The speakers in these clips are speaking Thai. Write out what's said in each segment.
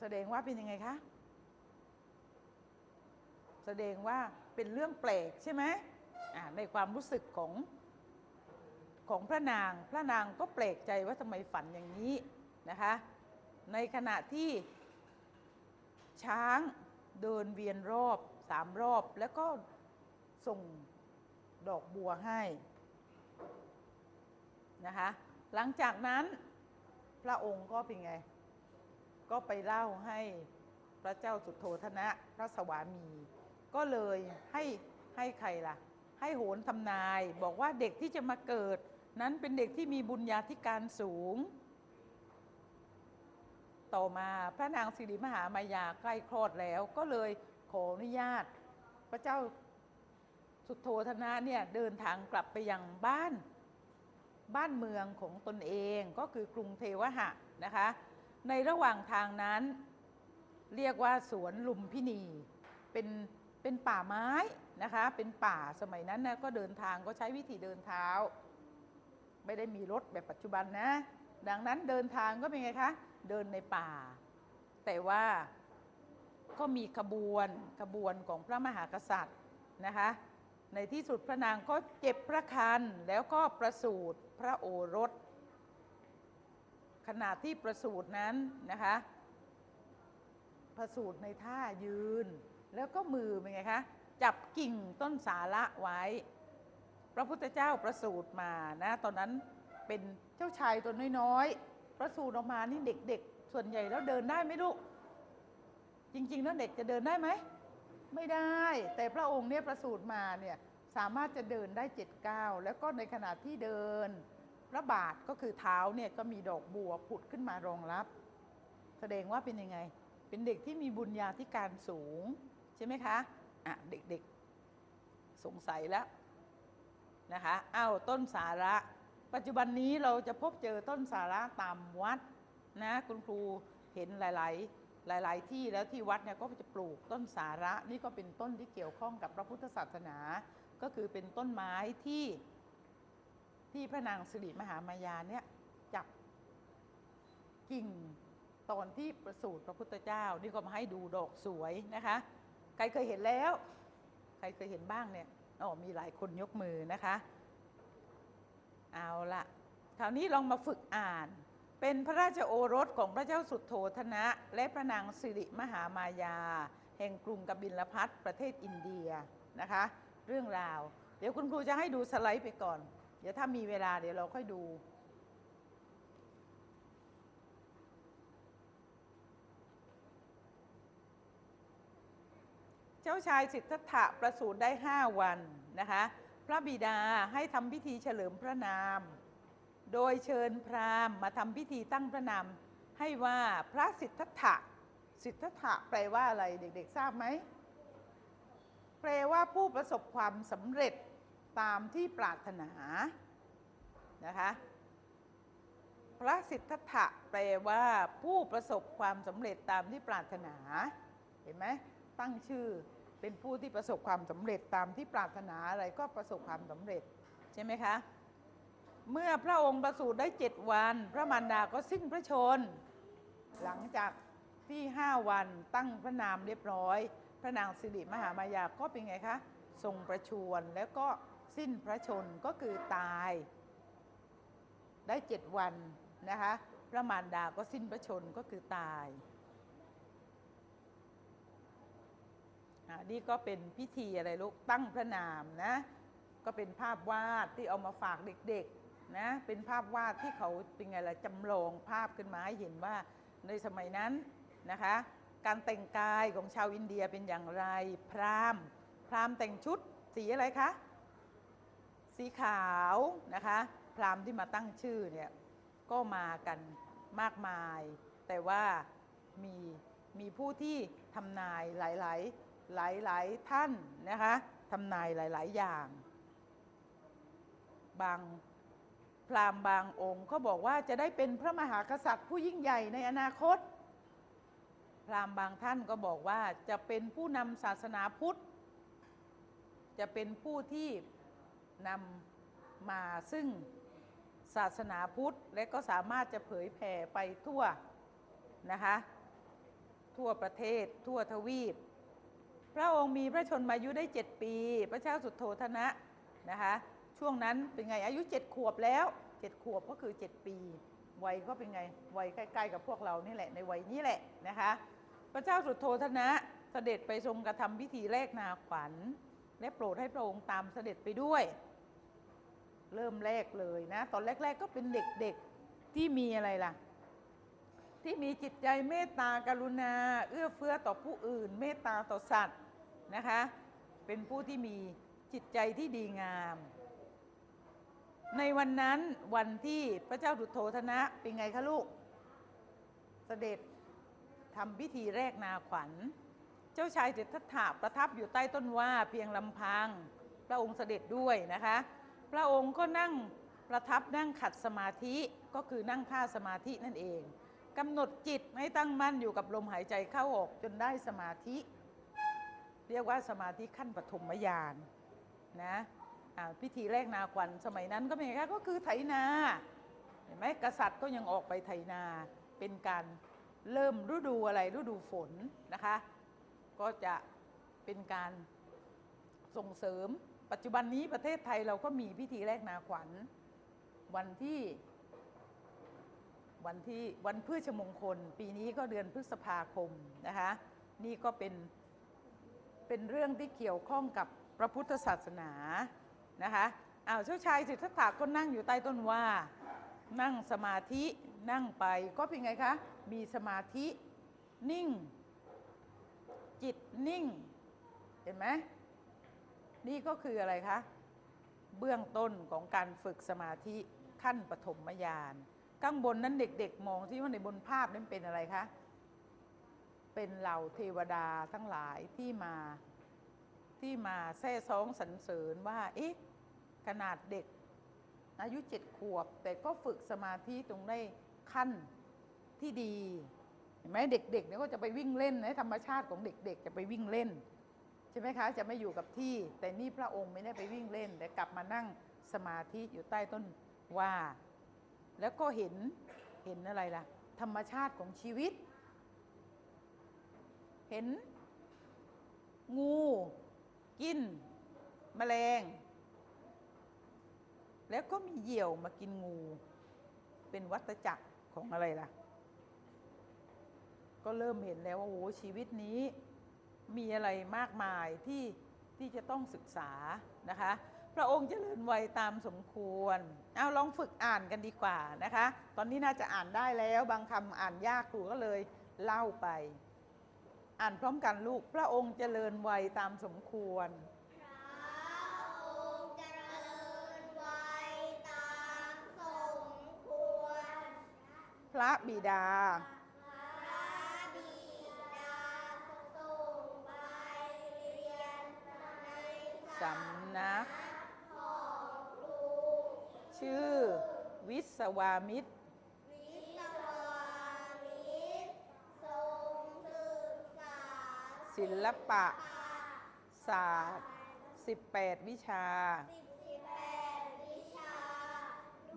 แสดงว่าเป็นยังไงคะ แสดงว่าเป็นเรื่องแปลกใช่ไหมในความรู้สึกของของพระนาง พระนางก็แปลกใจว่าทำไมฝันอย่างนี้นะคะ ในขณะที่ช้างเดินเวียนรอบสามรอบแล้วก็ส่งดอกบัวให้นะคะ หลังจากนั้นพระองค์ก็เป็นไง ก็ไปเล่าให้พระเจ้าสุโธธนะพระสวามี ก็เลยให้ให้ใครล่ะ ให้โหนทำนาย บอกว่าเด็กที่จะมาเกิด นั้นเป็นเด็กที่มีบุญญาธิการสูง ต่อมาพระนางสิริมหามายาใกล้คลอดแล้ว ก็เลยขออนุญาต พระเจ้าสุโธธนะเนี่ยเดินทางกลับไปยังบ้านบ้านเมืองของตนเองก็คือกรุงเทวหะนะคะ ในระหว่างทางนั้น เรียกว่าสวนลุมพินี เป็นเป็นป่าไม้นะคะ เป็นป่าสมัยนั้นนะก็เดินทางก็ใช้วิธีเดินเท้า ไม่ได้มีรถแบบปัจจุบันนะ ดังนั้นเดินทางก็เป็นไงคะ เดินในป่า แต่ว่าก็มีขบวนขบวนของพระมหากษัตริย์นะคะ ในที่สุดพระนางก็เจ็บพระคันแล้วก็ประสูติพระโอรส ขณะที่ประสูตินั้นนะคะ ประสูติในท่ายืน แล้วก็มือเป็นไงคะจับกิ่งต้นสาระไว้ พระพุทธเจ้าประสูติมานะตอนนั้นเป็นเจ้าชายตัวน้อยๆประสูติออกมานี่เด็ก ๆ ส่วนใหญ่แล้วเดินได้ไหมลูก จริง ๆ แล้วเด็กจะเดินได้ไหมไม่ได้ แต่พระองค์เนี่ยประสูติมาเนี่ยสามารถจะเดินได้เจ็ดก้าวแล้วก็ในขณะที่เดิน ระบาทก็คือเท้าเนี่ยก็มีดอกบัวผุดขึ้นมารองรับ แสดงว่าเป็นยังไง เป็นเด็กที่มีบุญญาธิการสูง ใช่ไหมคะอะเด็กๆสงสัยแล้วนะคะอ้าวต้นสาระ ปัจจุบันนี้เราจะพบเจอต้นสาระตามวัดนะคุณครูเห็นหลาย ๆ หลาย ๆ ที่แล้วที่วัดเนี่ยก็จะปลูกต้นสาระนี่ก็เป็นต้นที่เกี่ยวข้องกับพระพุทธศาสนา ก็คือเป็นต้นไม้ที่ ที่พระนางสิริมหามายาเนี่ยจับกิ่งตอนที่ประสูติพระพุทธเจ้า นี่ก็มาให้ดูดอกสวยนะคะ ใครเคยเห็นแล้ว ใครเคยเห็นบ้างเนี่ยอ๋อมีหลายคนยกมือนะคะ เอาละคราวนี้ลองมาฝึกอ่าน เป็นพระราชโอรสของพระเจ้าสุดโธธนะ และพระนางสิริมหามายา แห่งกรุงกบิลพัทประเทศอินเดียนะคะ เรื่องราว เดี๋ยวคุณครูจะให้ดูสไลด์ไปก่อน ดี๋ยวถ้ามีเวลาเดี๋ยวเราค่อยดูเจ้าชายสิทธัตถะประสูติได้5วันนะคะ พระบิดาให้ทำพิธีเฉลิมพระนาม โดยเชิญพราหมณ์มาทำพิธีตั้งพระนามให้ว่าพระสิทธัตถะสิทธัตถะแปลว่าอะไรเด็กๆทราบไหมแปลว่าผู้ประสบความสำเร็จ ตามที่ปรารถนานะคะพระสิทธัตถะแปลว่าผู้ประสบความสำเร็จตามที่ปรารถนา เห็นไหมตั้งชื่อเป็นผู้ที่ประสบความสำเร็จตามที่ปรารถนาอะไรก็ประสบความสำเร็จใช่ไหมคะเมื่อพระองค์ประสูติได้เจ็ดวัน พระมารดาก็สิ้นพระชน หลังจากที่ห้าวันตั้งพระนามเรียบร้อย พระนางสิริมหามายาก็เป็นไงคะทรงประชวรแล้วก็ สิ้นพระชนก็คือตายได้เจ็ดวันนะคะพระมารดาก็สิ้นพระชนก็คือตายอ่านี่ก็เป็นพิธีอะไรลูกตั้งพระนามนะก็เป็นภาพวาดที่เอามาฝากเด็กๆนะเป็นภาพวาดที่เขาเป็นไงล่ะจำลองภาพขึ้นมาให้เห็นว่าในสมัยนั้นนะคะการแต่งกายของชาวอินเดียเป็นอย่างไร พราหมณ์ พราหมณ์แต่งชุดสีอะไรคะ สีขาวนะคะพราหมณ์ที่มาตั้งชื่อเนี่ยก็มากันมากมาย แต่ว่ามีมีผู้ที่ทำนายหลายๆหลายๆท่านนะคะทำนายหลาย ๆ อย่าง บางพราหมณ์บางองค์เขาบอกว่าจะได้เป็นพระมหากษัตริย์ผู้ยิ่งใหญ่ในอนาคต พราหมณ์บางท่านก็บอกว่าจะเป็นผู้นำศาสนาพุทธ จะเป็นผู้ที่ นำมาซึ่งศาสนาพุทธ และก็สามารถจะเผยแผ่ไปทั่วนะคะ ทั่วประเทศ ทั่วทวีป พระองค์มีพระชนมายุได้ 7 ปี พระเจ้าสุดโทธนะนะคะช่วงนั้นเป็นไงอายุ 7 ขวบแล้ว 7 ขวบก็คือ 7 ปีวัยก็เป็นไงวัยใกล้ๆกับพวกเรานี่แหละในวัยนี้แหละนะคะพระเจ้าสุดโทธนะเสด็จไปทรงกระทำพิธีแรกนาขวัญ และโปรดให้พระองค์ตามเสด็จไปด้วย เริ่มแรกเลยนะ ตอนแรก ๆ ก็เป็นเด็กๆที่มีอะไรล่ะ ที่มีจิตใจเมตตากรุณา เอื้อเฟื้อต่อผู้อื่น เมตตาต่อสัตว์นะคะ เป็นผู้ที่มีจิตใจที่ดีงาม ในวันนั้นวันที่พระเจ้าดุโธธนะเป็นไงคะลูกเสด็จทำพิธีแรกนาขวัญ เจ้าชายสิทธัตถะประทับอยู่ใต้ต้นว่าเพียงลำพังพระองค์เสด็จด้วยนะคะ พระองค์ก็นั่งประทับนั่งขัดสมาธิก็คือนั่งท่าสมาธินั่นเองกำหนดจิตให้ตั้งมั่นอยู่กับลมหายใจเข้าออกจนได้สมาธิ เรียกว่าสมาธิขั้นปฐมญาณนะพิธีแรกนาขวัญสมัยนั้นก็เป็นไงคะก็คือไถนาเห็นไหมกษัตริย์ก็ยังออกไปไถนาเป็นการเริ่มฤดูอะไรฤดูฝนนะคะ ก็จะเป็นการ ส่งเสริม ปัจจุบันนี้ประเทศไทยเราก็มีพิธีแรกนาขวัญ วันที่ วันที่วันพฤชมงคล ปีนี้ก็เดือนพฤษภาคมนะคะนี่ก็เป็นเป็นเรื่องที่เกี่ยวข้องกับพระพุทธศาสนานะคะอ้าวเจ้าชายสิทธัตถะก็นั่งอยู่ใต้ต้นว่า นั่งสมาธินั่งไปก็เป็นไงคะ มีสมาธินิ่ง จิตนิ่ง เห็นไหม นี่ก็คืออะไรคะ เบื้องต้นของการฝึกสมาธิขั้นปฐมญาณข้างบนนั้นเด็กๆ มองที่ว่าในบนภาพนั้นเป็นอะไรคะ เป็นเหล่าเทวดาทั้งหลายที่มาที่มาแซ่ซ้องสรรเสริญว่า เอ๊ะ ขนาดเด็ก อายุเจ็ดขวบ แต่ก็ฝึกสมาธิตรงได้ขั้นที่ดี เห็นไหมเด็กๆเนี่ยก็จะไปวิ่งเล่นนะธรรมชาติของเด็ก ๆ จะไปวิ่งเล่น ช่ไหมคะจะไม่อยู่กับที่ แต่นี่พระองค์ไม่ได้ไปวิ่งเล่น แต่กลับมานั่งสมาธิอยู่ใต้ต้นว่า แล้วก็เห็นเห็นอะไรล่ะ ธรรมชาติของชีวิต เห็น งู กินแมลง แล้วก็มีเหยี่ยวมากินงู เป็นวัฏจักรของอะไรล่ะ ก็เริ่มเห็นแล้วว่าโอ้ชีวิตนี้ มีอะไรมากมายที่ที่จะต้องศึกษานะคะ พระองค์เจริญวัยตามสมควรเอาลองฝึกอ่านกันดีกว่านะคะ ตอนนี้น่าจะอ่านได้แล้วบางคำอ่านยากครูก็เลยเล่าไป อ่านพร้อมกันลูกพระองค์เจริญวัยตามสมควรพระบิดา สำนัก ชื่อ วิศวามิตรศิลปะ ศาสตร์ 18 วิชา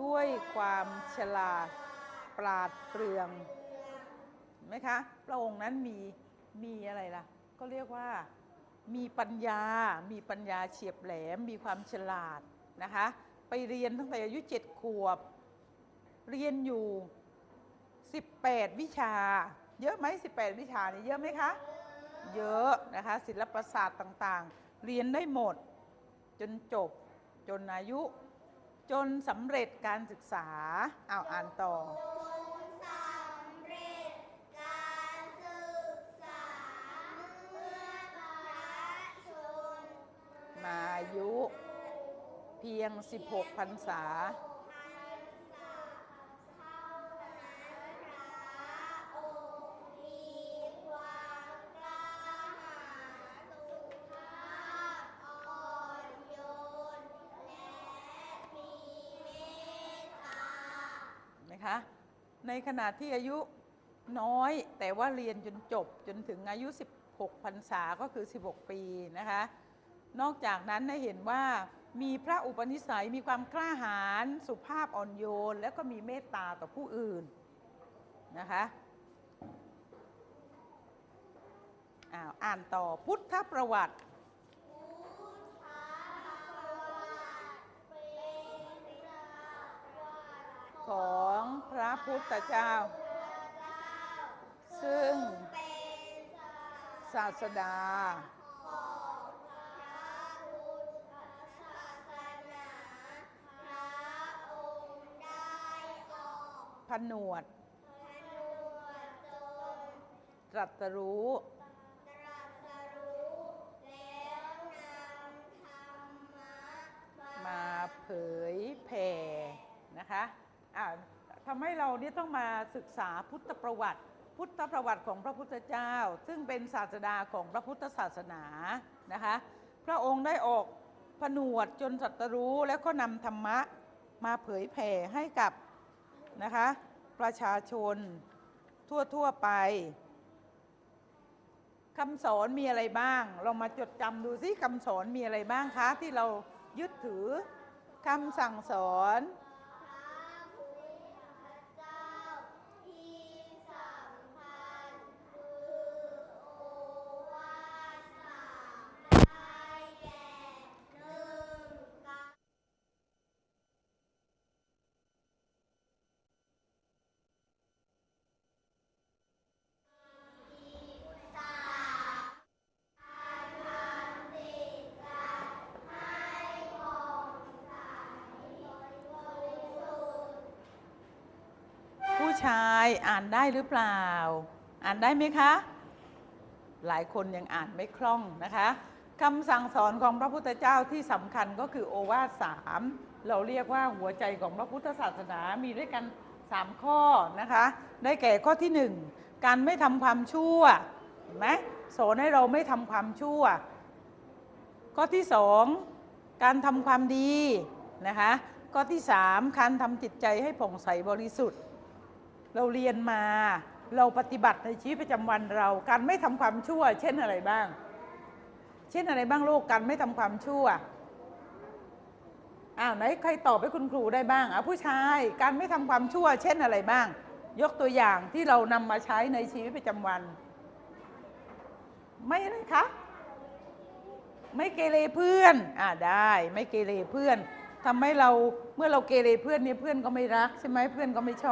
ด้วยความฉลาดปราดเปรื่องไหมคะ พระองค์นั้นมีมีอะไรล่ะ ก็เรียกว่า มีปัญญา มีปัญญาเฉียบแหลม มีความฉลาดนะคะ ไปเรียนตั้งแต่อายุเจ็ดขวบ เรียนอยู่ 18 วิชา เยอะไหม18 วิชานี่เยอะไหมคะ เยอะนะคะ ศิลปศาสตร์ต่างๆ เรียนได้หมด จนจบ จนอายุ จนสำเร็จการศึกษาเอาอ่านต่อ มายุเพียง 16พรรษา นะคะในขณะที่อายุน้อยแต่ว่าเรียนจนจบจนถึงอายุ 16พรรษาก็คือ 16 ปีนะคะ นอกจากนั้นได้เห็นว่ามีพระอุปนิสัยมีความกล้าหาญสุภาพอ่อนโยน แล้วก็มีเมตตาต่อผู้อื่นนะคะอ้าวอ่านต่อพุทธประวัติของพระพุทธเจ้า ซึ่งศาสดา ผนวดตรัสรู้มาเผยแผ่นะคะอ่าทำให้เราเนี่ยต้องมาศึกษาพุทธประวัติ พุทธประวัติของพระพุทธเจ้า ซึ่งเป็นศาสดาของพระพุทธศาสนานะคะพระองค์ได้ออกผนวดจนตรัสรู้แล้วก็นำธรรมะมาเผยแผ่ให้กับ นะคะ ประชาชนทั่ว ๆ ไปคำสอนมีอะไรบ้าง เรามาจดจำดูซิคำสอนมีอะไรบ้างคะ ที่เรายึดถือคำสั่งสอน ชายอ่านได้หรือเปล่า อ่านได้ไหมคะ หลายคนยังอ่านไม่คล่องนะคะคำสั่งสอนของพระพุทธเจ้าที่สำคัญก็คือโอวาทสามเราเรียกว่าหัวใจของพระพุทธศาสนามีด้วยกัน 3 ข้อนะคะ ได้แก่ข้อที่ 1 การไม่ทำความชั่วเห็นไหมสอนให้เราไม่ทำความชั่ว ข้อที่ 2 การทำความดีนะคะข้อที่ 3 การทำจิตใจให้ผ่องใสบริสุทธิ์ เราเรียนมา เราปฏิบัติในชีวิตประจำวันเรา การไม่ทำความชั่ว เช่นอะไรบ้าง เช่นอะไรบ้างลูกการไม่ทำความชั่วอ้าวไหนใครตอบให้คุณครูได้บ้างอะผู้ชายการไม่ทำความชั่ว เช่นอะไรบ้าง ยกตัวอย่างที่เรานำมาใช้ในชีวิตประจำวัน ไม่อะคะไม่เกเรเพื่อนอ่าได้ ไม่เกเรเพื่อนทำให้เราเมื่อเราเกเรเพื่อนเนี่ยเพื่อนก็ไม่รักใช่ไหมเพื่อนก็ไม่ชอบ